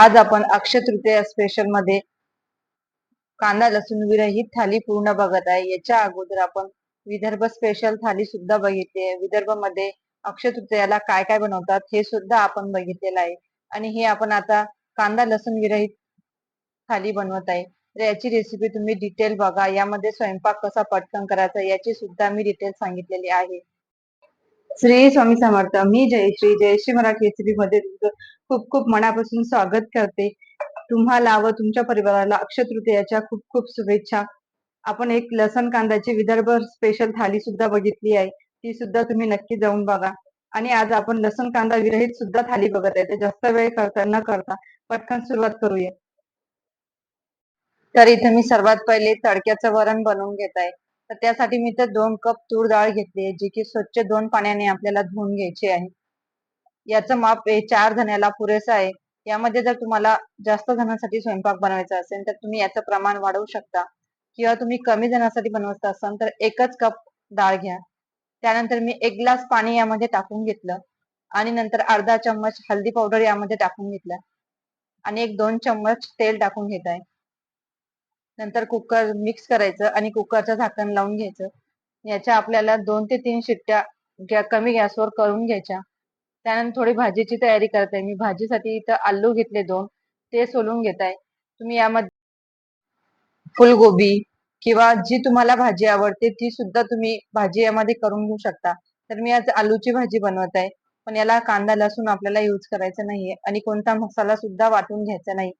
आज आपण अक्षय तृतीया स्पेशलमध्ये कांदा लसूण विरहित थाली पूर्ण बघत आहे. याच्या अगोदर आपण विदर्भ स्पेशल थाली सुद्धा बघितली आहे. विदर्भमध्ये अक्षय तृतीयाला काय काय बनवतात हे सुद्धा आपण बघितलेलं आहे. आणि हे आपण आता कांदा लसूण विरहित थाली बनवत आहे. तर याची रेसिपी तुम्ही डिटेल बघा. यामध्ये स्वयंपाक कसा पटकन करायचा याची सुद्धा मी डिटेल सांगितलेली आहे. श्री स्वामी समर्थ. मी जयश्री जयश्री मराठी रेसिपी मध्ये तुमचं खूप खूप मनापासून स्वागत करते. तुम्हाला व तुमच्या परिवाराला अक्षय तृतीयाच्या खूप खूप शुभेच्छा. आपण एक लसण कांद्याची विदर्भ स्पेशल थाली सुद्धा बघितली आहे. ती सुद्धा तुम्ही नक्की जाऊन बघा. आणि आज आपण लसण कांदा विरहित सुद्धा थाली बघत आहे. जास्त वेळ करता न करता पटकन सुरुवात करूया. तर इथे मी सर्वात पहिले तडक्याचं वरण बनवून घेत आहे. तर त्यासाठी मी तर दोन कप तूर डाळ घेतली आहे जी की स्वच्छ दोन पाण्याने आपल्याला धुवून घ्यायची आहे. याचं माप हे चार जणाला पुरेसं आहे. यामध्ये जर तुम्हाला जास्त जणांसाठी स्वयंपाक बनवायचा असेल तर तुम्ही याचं प्रमाण वाढवू शकता. किंवा तुम्ही कमी जणांसाठी बनवत असाल तर एकच कप डाळ घ्या. त्यानंतर मी एक ग्लास पाणी यामध्ये टाकून घेतलं. आणि नंतर अर्धा चम्मच हळदी पावडर यामध्ये टाकून घेतलं. आणि एक दोन चम्मच तेल टाकून घेत आहे. नंतर कुकर मिक्स करायचं आणि कुकरचं झाकण लावून घ्यायचं. याच्या आपल्याला दोन ते तीन शिट्ट्या कमी गॅसवर करून घ्यायच्या. त्यानंतर थोडी भाजीची तयारी करत आहे मी भाजीसाठी इथं आलू घेतले दोन. ते सोलून घेत आहे तुम्ही यामध्ये फुलगोबी किंवा जी तुम्हाला भाजी आवडते ती सुद्धा तुम्ही भाजी यामध्ये करून घेऊ शकता. तर मी आज आलूची भाजी बनवत आहे पण याला कांदा लसूण आपल्याला युज करायचा नाहीये आणि कोणता मसाला सुद्धा वाटून घ्यायचा नाही.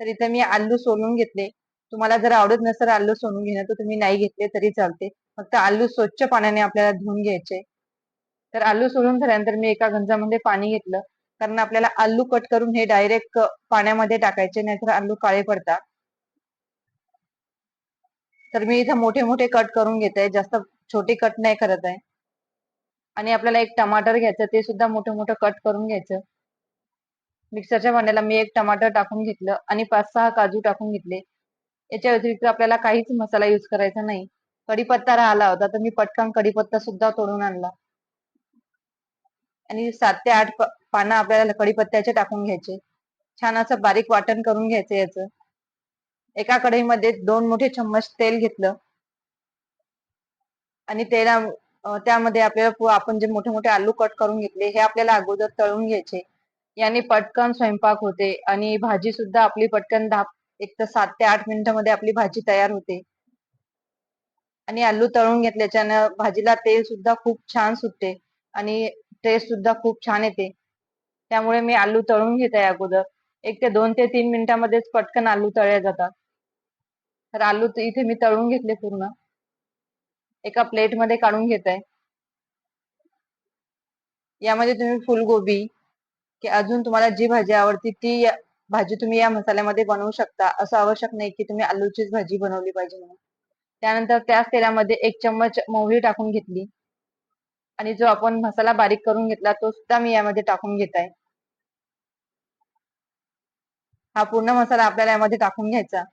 तर इथे मी आलू सोलून घेतले. तुम्हाला जर आवडत नसेल आलू सोडून घेणं तर तुम्ही नाही घेतले तरी चालते. फक्त आलू स्वच्छ पाण्याने आपल्याला धुवून घ्यायचे. तर आलू सोलून झाल्यानंतर मी एका गंजामध्ये पाणी घेतलं. कारण आपल्याला आलू कट करून हे डायरेक्ट पाण्यामध्ये टाकायचे नाहीतर आलू काळे पडतात. तर मी इथं मोठे मोठे कट करून घेत. आहे जास्त छोटे कट नाही करत आहे. आणि आपल्याला एक टमाटर घ्यायचं ते सुद्धा मोठं मोठं कट करून घ्यायचं. मिक्सरच्या भांड्याला मी एक टमाटर टाकून घेतलं आणि पाच सहा काजू टाकून घेतले. याच्या व्यतिरिक्त आपल्याला काहीच मसाला युज करायचा नाही. कढीपत्ता राहिला होता तर मी पटकन कढीपत्ता सुद्धा तोडून आणला. आणि सात ते आठ पानं आपल्याला कढीपत्त्याचे टाकून घ्यायचे. छान असं बारीक वाटण करून घ्यायचं याचं. एका कढईमध्ये दोन मोठे चम्मच तेल घेतलं. आणि तेला त्यामध्ये आपल्याला आपण जे मोठे मोठे आलू कट करून घेतले हे आपल्याला अगोदर तळून घ्यायचे. याने पटकन स्वयंपाक होते आणि भाजी सुद्धा आपली पटकन धाप एक तर सात ते आठ मिनिटांमध्ये आपली भाजी तयार होते. आणि आलू तळून घेतल्याच्यानं भाजीला तेल सुद्धा खूप छान सुटते. आणि टेस्ट सुद्धा खूप छान येते. त्यामुळे मी आलू तळून घेते अगोदर. एक ते दोन ते तीन मिनिटांमध्येच पटकन आलू तळले जातात. तर आलू इथे मी तळून घेतले पूर्ण. एका प्लेटमध्ये काढून घेत. आहे यामध्ये तुम्ही फुलगोबी की अजून तुम्हाला जी भाजी आवडती ती भाजी तुम्ही या मसाल्यामध्ये बनवू शकता. असं आवश्यक नाही की तुम्ही आलूचीच भाजी बनवली पाहिजे म्हणून. त्यानंतर त्याच तेलामध्ये एक चम्मच मोहरी टाकून घेतली. आणि जो आपण मसाला बारीक करून घेतला तो सुद्धा मी यामध्ये टाकून घेत आहे. हा पूर्ण मसाला आपल्याला यामध्ये टाकून घ्यायचा.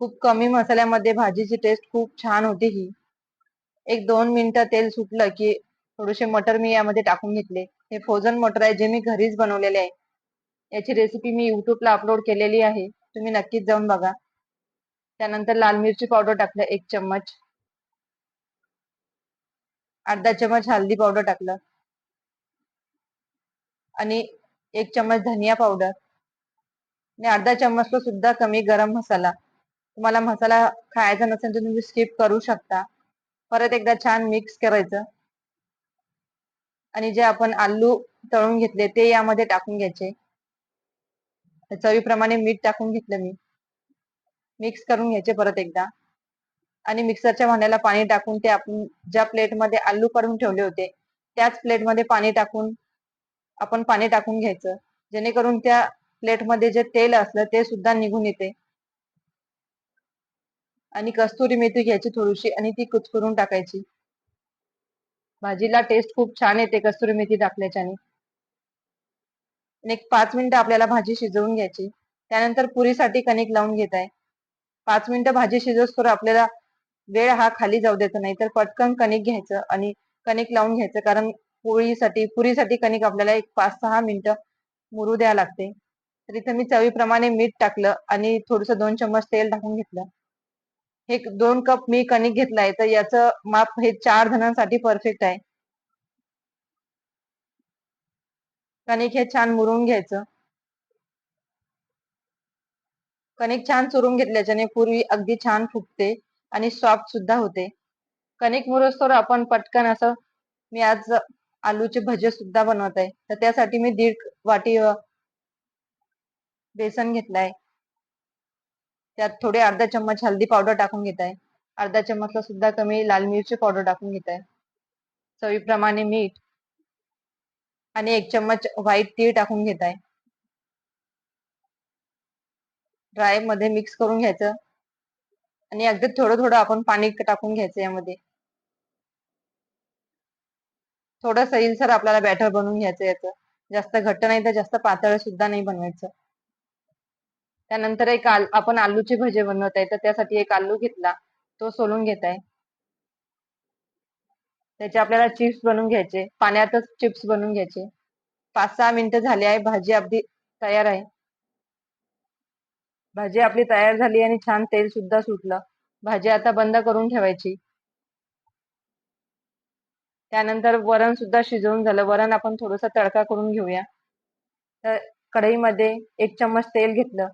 खूप कमी मसाल्यामध्ये भाजीची टेस्ट खूप छान होती ही. एक दोन मिनिटं तेल सुटलं की थोडेसे मटर मी यामध्ये टाकून घेतले. हे फ्रोझन मटर आहे जे मी घरीच बनवलेले आहे. याची रेसिपी मी युट्यूबला अपलोड केलेली आहे. तुम्ही नक्कीच जाऊन बघा. त्यानंतर लाल मिरची पावडर टाकलं एक चम्मच. अर्धा चम्मच हल्दी पावडर टाकलं. आणि एक चम्मच धनिया पावडर आणि अर्धा चम्मच सुद्धा कमी गरम मसाला. तुम्हाला मसाला खायचा नसेल तर तुम्ही स्किप करू शकता. परत एकदा छान मिक्स करायचं. आणि जे आपण आलू तळून घेतले ते यामध्ये टाकून घ्यायचे. चवीप्रमाणे मीठ टाकून घेतलं मी. मिक्स करून घ्यायचे परत एकदा. आणि मिक्सरच्या भांड्याला पाणी टाकून ते आपण ज्या प्लेटमध्ये आलू काढून ठेवले होते त्याच प्लेटमध्ये पाणी टाकून आपण पाणी टाकून घ्यायचं. जेणेकरून त्या प्लेटमध्ये जे तेल असलं ते सुद्धा निघून येते. आणि कस्तुरी मेथी घ्यायची थोडीशी आणि ती कुचकरून टाकायची. भाजीला टेस्ट खूप छान येते कस्तुरी मेथी टाकल्याच्याने. एक पाच मिनिटं आपल्याला भाजी शिजवून घ्यायची. त्यानंतर पुरीसाठी कणिक लावून घेत आहे. पाच मिनिटं भाजी शिजवस तर आपल्याला वेळ हा खाली जाऊ द्यायचा नाही तर पटकन कणिक घ्यायचं आणि कणिक लावून घ्यायचं. कारण पोळीसाठी पुरीसाठी कणिक आपल्याला एक पाच सहा मिनिटं मुरू द्यावं लागते. तर इथं मी चवीप्रमाणे मीठ टाकलं आणि थोडस दोन चम्मच तेल टाकून घेतलं. हे दोन कप मी कणिक घेतलाय तर याचं माप हे चार जणांसाठी परफेक्ट आहे. कणिक हे छान मुरून घ्यायचं. कणिक छान चुरून घेतल्याच्याने पूर्वी अगदी छान फुगते आणि सॉफ्ट सुद्धा होते. कणिक मुरस्तोवर आपण पटकन असं मी आज आलूचे भजे सुद्धा बनवत आहे. तर त्यासाठी मी दीड वाटी बेसन घेतलाय. त्यात थोडे अर्धा चम्मच हल्दी पावडर टाकून घेत आहे अर्धा चम्मचला सुद्धा कमी लाल मिरची पावडर टाकून घेत आहे चवीप्रमाणे मीठ आणि एक चम्मच व्हाईट तीळ टाकून घेत आहे ड्रायमध्ये मिक्स करून घ्यायचं. आणि अगदी थोडं थोडं आपण पाणी टाकून घ्यायचं यामध्ये. थोडं सैलसर आपल्याला बॅटर बनवून घ्यायचं याचं. जास्त घट्ट नाही तर जास्त पातळ सुद्धा नाही बनवायचं. त्यानंतर एक आल आपण आलूचे भजे बनवत आहे तर त्यासाठी एक आलू घेतला तो सोलून घेत आहे. त्याचे आपल्याला चिप्स बनवून घ्यायचे पाण्यातच चिप्स बनवून घ्यायचे. पाच सहा मिनिटं झाली आहे भाजी अगदी तयार आहे. भाजी आपली तयार झाली आणि छान तेल सुद्धा सुटलं. भाजी आता बंद करून ठेवायची. त्यानंतर वरण सुद्धा शिजवून झालं. वरण आपण थोडस तडका करून घेऊया. तर कढईमध्ये एक चम्मच तेल घेतलं.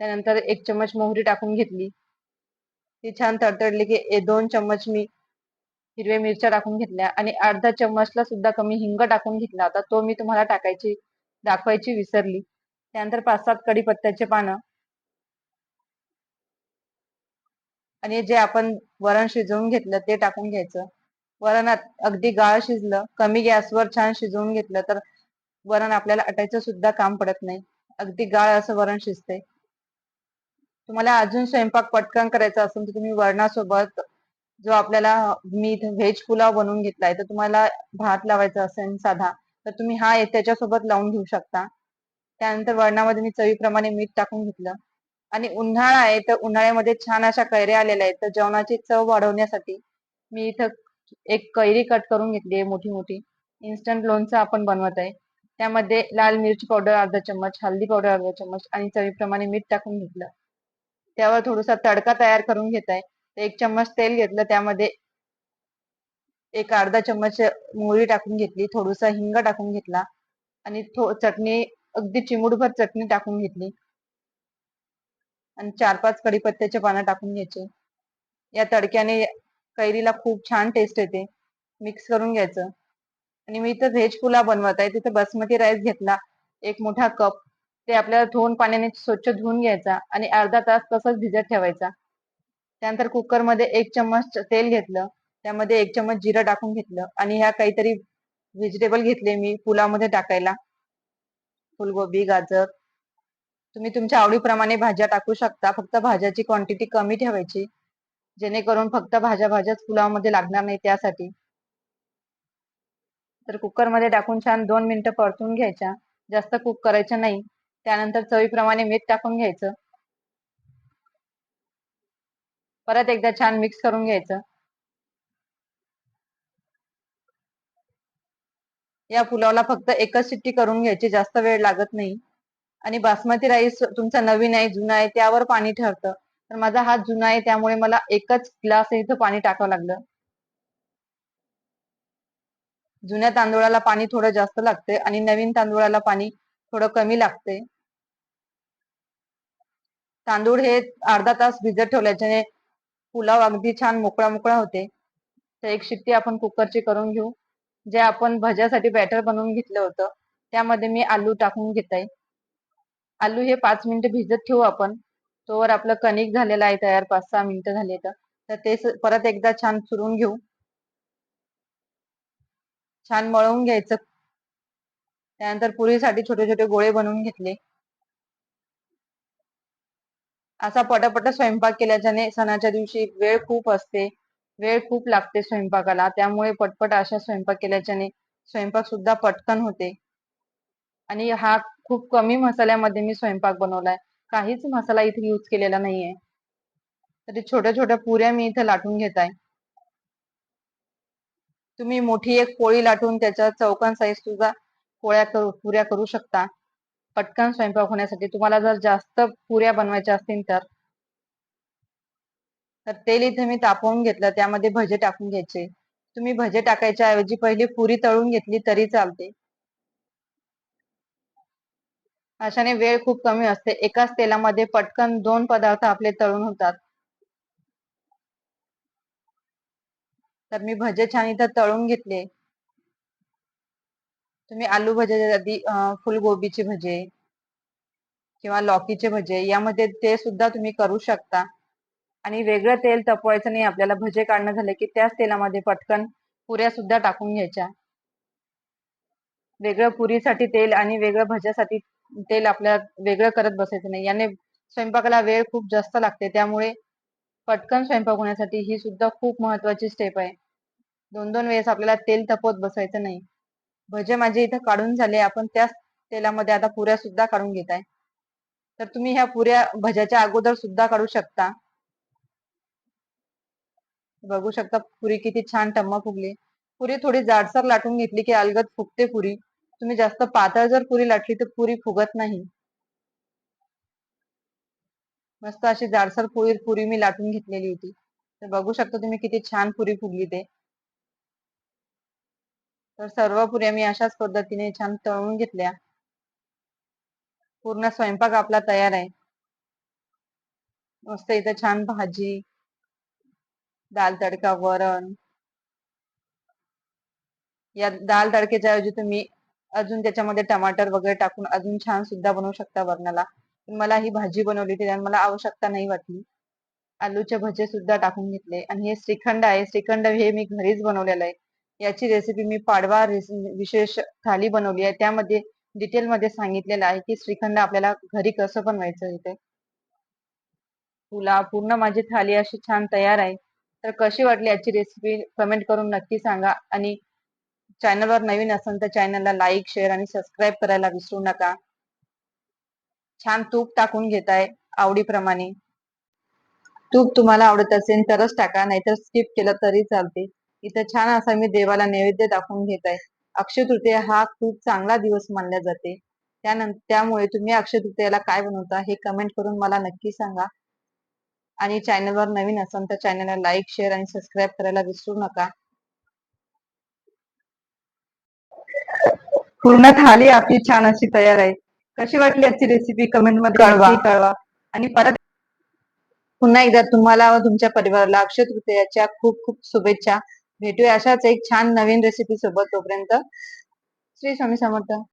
त्यानंतर एक चम्मच मोहरी टाकून घेतली. ती छान तडतडली की दोन चम्मच मी हिरव्या मिरच्या टाकून घेतल्या आणि अर्धा चम्मचला सुद्धा कमी हिंग टाकून घेतला. होता तो मी तुम्हाला टाकायची दाखवायची विसरली. त्यानंतर पाच सात कडीपत्त्याचे पानं आणि जे आपण वरण शिजवून घेतलं ते टाकून घ्यायचं. वरण अगदी गाळ शिजलं कमी गॅसवर छान शिजवून घेतलं तर वरण आपल्याला अटायचं सुद्धा काम पडत नाही. अगदी गाळ असं वरण शिजते तुम्हाला अजून स्वयंपाक पटकन करायचा असेल तर तुम्ही वरणासोबत जो आपल्याला मीठ व्हेज पुलाव बनवून घेतलाय तर तुम्हाला भात लावायचा असेल साधा तर तुम्ही हा त्याच्यासोबत लावून घेऊ शकता. त्यानंतर वरणामध्ये मी चवीप्रमाणे मीठ टाकून घेतलं. आणि उन्हाळा आहे तर उन्हाळ्यामध्ये छान अशा कैऱ्या आलेल्या आहेत तर जेवणाची चव वाढवण्यासाठी मी इथं एक कैरी कट करून घेतली आहे मोठी मोठी. इन्स्टंट लोणचं आपण बनवत आहे. त्यामध्ये लाल मिरची पावडर अर्धा चम्मच हल्दी पावडर अर्धा चम्मच आणि चवीप्रमाणे मीठ टाकून घेतलं. त्यावर थोडासा तडका तयार करून घेत आहे एक चम्मच तेल घेतलं त्यामध्ये एक अर्धा चम्मच मोहरी टाकून घेतली थोडासा हिंग टाकून घेतला आणि चटणी अगदी चिमुडभर चटणी टाकून घेतली. आणि चार पाच कडीपत्त्याचे पानं टाकून घ्यायचे. या तडक्याने कैरीला खूप छान टेस्ट येते. मिक्स करून घ्यायचं. आणि मी इथं व्हेज पुलाव बनवत आहे. तिथे बासमती राईस घेतला एक मोठा कप ते आपल्याला धुवून पाण्याने स्वच्छ धुवून घ्यायचा आणि अर्धा तास तसंच भिजत ठेवायचा. त्यानंतर कुकरमध्ये एक चम्मच तेल घेतलं. त्यामध्ये एक चम्मच जिरं टाकून घेतलं आणि ह्या काहीतरी व्हेजिटेबल घेतले मी पुलामध्ये टाकायला. फुलगोबी गाजर. तुम्ही तुमच्या आवडीप्रमाणे भाज्या टाकू शकता. फक्त भाज्याची क्वांटिटी कमी ठेवायची. जेणेकरून फक्त भाज्या भाज्याच पुलावमध्ये लागणार नाही त्यासाठी. तर कुकरमध्ये टाकून छान दोन मिनिटं परतून घ्यायच्या. जास्त कुक करायचं नाही. त्यानंतर चवीप्रमाणे मीठ टाकून घ्यायचं. परत एकदा छान मिक्स करून घ्यायचं. या पुलावला फक्त एकच शिट्टी करून घ्यायची जास्त वेळ लागत नाही. आणि बासमती राईस तुमचा नवीन आहे जुना आहे त्यावर पाणी ठरतं तर माझा हात जुना आहे त्यामुळे मला एकच ग्लास इथं पाणी टाकावं लागलं. जुन्या तांदूळाला पाणी थोडं जास्त लागते आणि नवीन तांदूळाला पाणी थोडं कमी लागते तांदूळ हे अर्धा तास भिजत ठेवल्याच्याने पुलाव अगदी छान मोकळा मोकळा होते. तर एक शिट्टी आपण कुकरची करून घेऊ. जे आपण भज्यासाठी बॅटर बनवून घेतलं होतं त्यामध्ये मी आलू टाकून घेत आहे आलू हे पाच मिनिटं भिजत ठेवू आपण. तोवर आपलं कणिक झालेलं आहे तयार पाच सहा मिनिटं झाले तर ते परत एकदा छान चुरून घेऊ. छान मळवून घ्यायचं. त्यानंतर पुरीसाठी छोटे छोटे गोळे बनवून घेतले. असा पटापट स्वयंपाक केल्याच्याने सणाच्या दिवशी वेळ खूप असते. वेळ खूप लागते स्वयंपाकाला. त्यामुळे पटपट अशा स्वयंपाक केल्याच्याने स्वयंपाक सुद्धा पटकन होते. आणि हा खूप कमी मसाल्यामध्ये मी स्वयंपाक बनवलाय. काहीच मसाला इथे यूज केलेला नाहीये. तरी छोट्या छोट्या पुऱ्या मी इथे लाटून घेत आहे तुम्ही मोठी एक पोळी लाटून त्याच्या चौकन साईज सुद्धा पोळ्या करू पुऱ्या करू शकता. पटकन स्वयंपाक होण्यासाठी तुम्हाला जर जास्त पुऱ्या बनवायच्या असतील तर. तर तेल इथे मी तापवून घेतलं त्यामध्ये भजे टाकून घ्यायचे. तुम्ही भजे टाकायच्या ऐवजी पहिली पुरी तळून घेतली तरी चालते. अशाने वेळ खूप कमी असते. एकाच तेलामध्ये पटकन दोन पदार्थ आपले तळून होतात. तर मी भजे छान इथं तळून घेतले. तुम्ही आलू भजे आधी फुलगोबीचे भजे किंवा लॉकीचे भजे यामध्ये ते सुद्धा तुम्ही करू शकता. आणि वेगळं तेल तपवायचं नाही आपल्याला भजे काढणं झाले की त्याच तेलामध्ये पटकन पुऱ्या सुद्धा टाकून घ्यायच्या. वेगळं पुरीसाठी तेल आणि वेगळं भज्यासाठी तेल आपल्याला वेगळं करत बसायचं नाही. याने स्वयंपाकाला वेळ खूप जास्त लागते. त्यामुळे पटकन स्वयंपाक होण्यासाठी ही सुद्धा खूप महत्वाची स्टेप आहे. दोन दोन वेळेस आपल्याला तेल तपवत बसायचं नाही. भजे माझे इथं काढून झाले. आपण त्याच तेलामध्ये आता पुऱ्या सुद्धा काढून घेत आहे. तर तुम्ही ह्या पुऱ्या भज्याच्या अगोदर सुद्धा काढू शकता. बघू शकता पुरी किती छान टम्मा फुगली पुरी थोडी जाडसर लाटून घेतली की अलगद फुगते पुरी. तुम्ही जास्त पातळ जर पुरी लाटली तर पुरी फुगत नाही. मस्त अशी जाडसर पुरी पुरी मी लाटून घेतलेली होती. तर बघू शकता तुम्ही किती छान पुरी फुगली ते. तर सर्व पुऱ्या मी अशाच पद्धतीने छान तळून घेतल्या. पूर्ण स्वयंपाक आपला तयार आहे. मस्त इथं छान भाजी दाल तडका वरण. या दाल तडक्याच्या ऐवजी तुम्ही अजून त्याच्यामध्ये टमाटर वगैरे टाकून अजून छान सुद्धा बनवू शकता वरणाला. मला ही भाजी बनवली होती मला आवश्यकता नाही वाटली. आलूचे भजे सुद्धा टाकून घेतले. आणि हे श्रीखंड आहे. श्रीखंड हे मी घरीच बनवलेलं आहे. याची रेसिपी मी पाडवा विशेष थाली बनवली आहे. त्यामध्ये डिटेल मध्ये सांगितलेलं आहे की श्रीखंड आपल्याला घरी कसं बनवायचं इथे तुला पूर्ण माझी थाली अशी छान तयार आहे. तर कशी वाटली याची रेसिपी कमेंट करून नक्की सांगा. आणि चॅनलवर नवीन असेल तर चॅनलला लाईक शेअर आणि सबस्क्राईब करायला विसरू नका. छान तूप टाकून घेताय आवडीप्रमाणे. तूप तुम्हाला आवडत असेल तरच टाका नाहीतर स्किप केलं तरी चालते. इथं छान असा मी देवाला नैवेद्य दाखवून घेत आहे अक्षय तृतीया हा खूप चांगला दिवस मानला जाते. त्यानंतर त्यामुळे तुम्ही अक्षय तृतीयाला काय बनवता हे कमेंट करून मला नक्की सांगा. आणि चॅनलवर नवीन असाल तर चॅनलला लाईक शेअर आणि सबस्क्राईब करायला विसरू नका. पूर्ण थाली आपली छान अशी तयार आहे. कशी वाटली आजची रेसिपी कमेंटमध्ये कळवा. कळवा. आणि परत पुन्हा एकदा तुम्हाला व तुमच्या परिवाराला अक्षय तृतीयाच्या खूप खूप शुभेच्छा. भेटूया. अशाच एक छान नवीन रेसिपी सोबत तोपर्यंत. श्री स्वामी समर्थ.